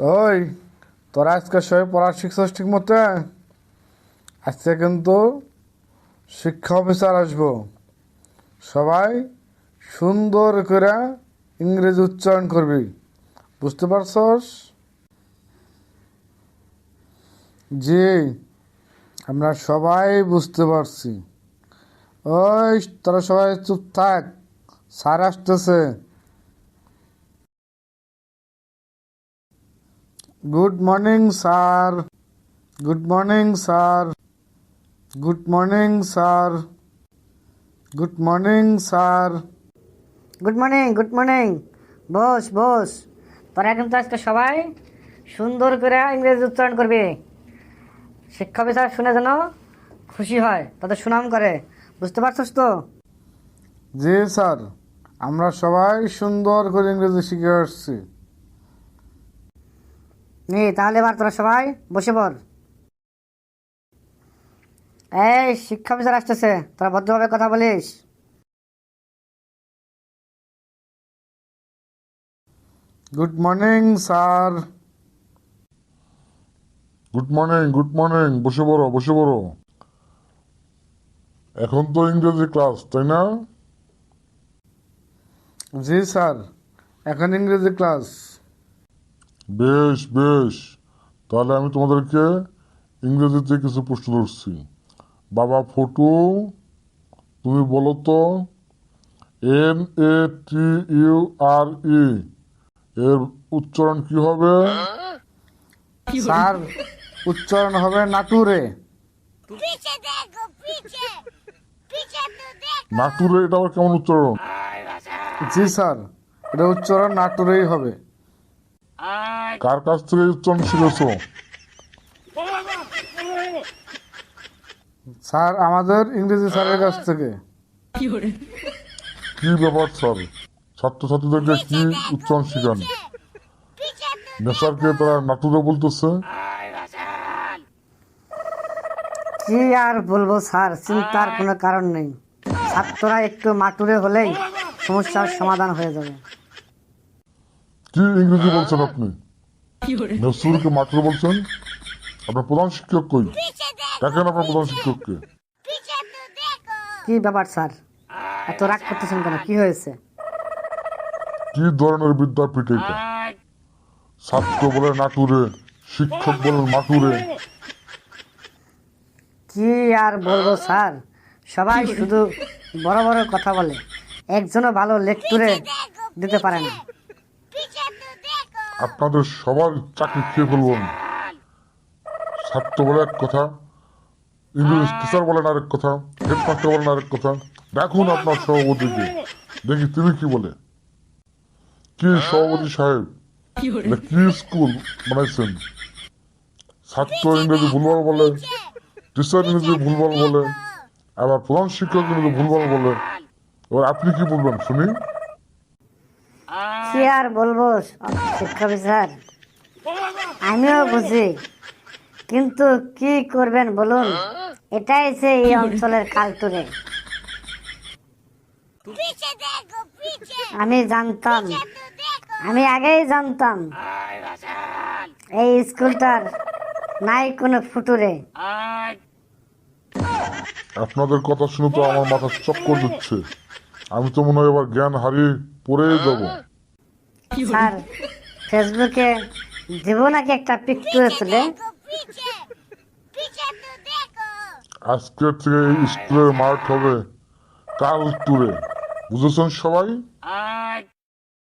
ওই, তোরা আজকে সবাই পড়া শিখছস ঠিক মতো আজকে কিন্তু শিক্ষা অফিসার আসব। সবাই সুন্দর করে ইংরেজি উচ্চারণ করবি। বুঝতে পারছস? জি, আমরা সবাই বুঝতে পারছি। ওই, তোরা সবাই চুপ থাক, স্যার আসতেছে। Good morning sir good morning sir good morning sir good morning sir good morning good morning বস বস তোরা কিন্তু আজকে সবাই সুন্দর করে ইংরেজি উচ্চারণ করবে। শিক্ষা অফিসার শুনে যেন খুশি হয় তাদের সুনাম করে। বুঝতে পারছিস তো? জি স্যার। আমরা সবাই সুন্দর করে ইংরেজি শিখে আসছি। নে, তাহলে এবার তোরা সবাই বসে পড়। এই, শিক্ষা অফিসার আসতেছে, তোরা ভদ্রভাবে কথা বলিস। Good morning sir good morning good morning বসে পড়ো বসে পড়ো। এখন তো ইংরেজি ক্লাস, তাই না? জি, স্যার, এখন ইংরেজি ক্লাস। বেশ বেশ। তাহলে আমি তোমাদেরকে ইংরেজিতে কিছু প্রশ্ন ধরছি। বাবা ফটু তুমি বলো তো এম এ টি ইউ আর ই এর উচ্চারণ কি হবে? স্যার উচ্চারণ হবে নাটুরে। নাটুরে এটা আবার কেমন উচ্চারণ? জি স্যার এটা উচ্চারণ নাটুরেই হবে। কার কাছ থেকে উচ্চারণ শিখেছ স্যার আমাদের ইংরেজি স্যারের কাছ থেকে। কি ব্যাপার স্যার? ছাত্রছাত্রীদেরকে কি উচ্চারণ শিখান? নেশারকে তারা নাটুরে বলতেছে? কি আর বলব স্যার? চিন্তার কোনো কারণ নেই। ছাত্ররা একটু মাটুরে হলেই সমস্যার সমাধান হয়ে যাবে। কি ইংরেজি বলছেন আপনি? নসরুলকে মাত্র বলছেন? আপনার প্রধান শিক্ষক কই? দেখেন আপনার প্রধান শিক্ষককে কি? ব্যাপার স্যার? এত রাগ করতেছেন কেন? কি হয়েছে? কি ধরনের বিদ্যা পিঠে ছাত্র বলে নাটুরে শিক্ষক বলে মাটুরে। কি আর বলব স্যার? সবাই শুধু বড় বড় কথা বলে। একজনও ভালো লেকচারে দিতে পারে না। আপনাদের সবার চাকরি খেয়ে ফেলবেন ছাত্র বলে এক কথা ইংলিশ টিচার বলেন আরেক কথা হেডমাস্টার বলেন আরেক কথা। দেখুন আপনার সভাপতিকে দেখি তিনি কি বলে। কি সভাপতি সাহেব? কি স্কুল বানাইছেন? ছাত্র ইংরেজি ভুলভাল বলে টিচার ইংরেজি ভুলভাল বলে, আবার প্রধান শিক্ষক ইংরেজি ভুলভাল বলে। এবার আপনি কি বলবেন, শুনি। কি আর বলব আমিও বুঝি কিন্তু কি করবেন বলুন? এটাই সে এই অঞ্চলের কালতুরে আমি জানতাম আমি আগেই জানতাম। এই স্কুলটার নাই কোনো ফুটুরে। আপনাদের কথা শুনে তো আমার মাথা চক্কর দিচ্ছে। আমি তো মনে হয় এবার জ্ঞান হারিয়ে পড়ে যাব। স্যার ফেসবুকে দেবো নাকি একটা পিক তুলেছিলে আজকে থেকে স্কুলের মাঠ হবে কাল টুরে বুঝেছেন সবাই?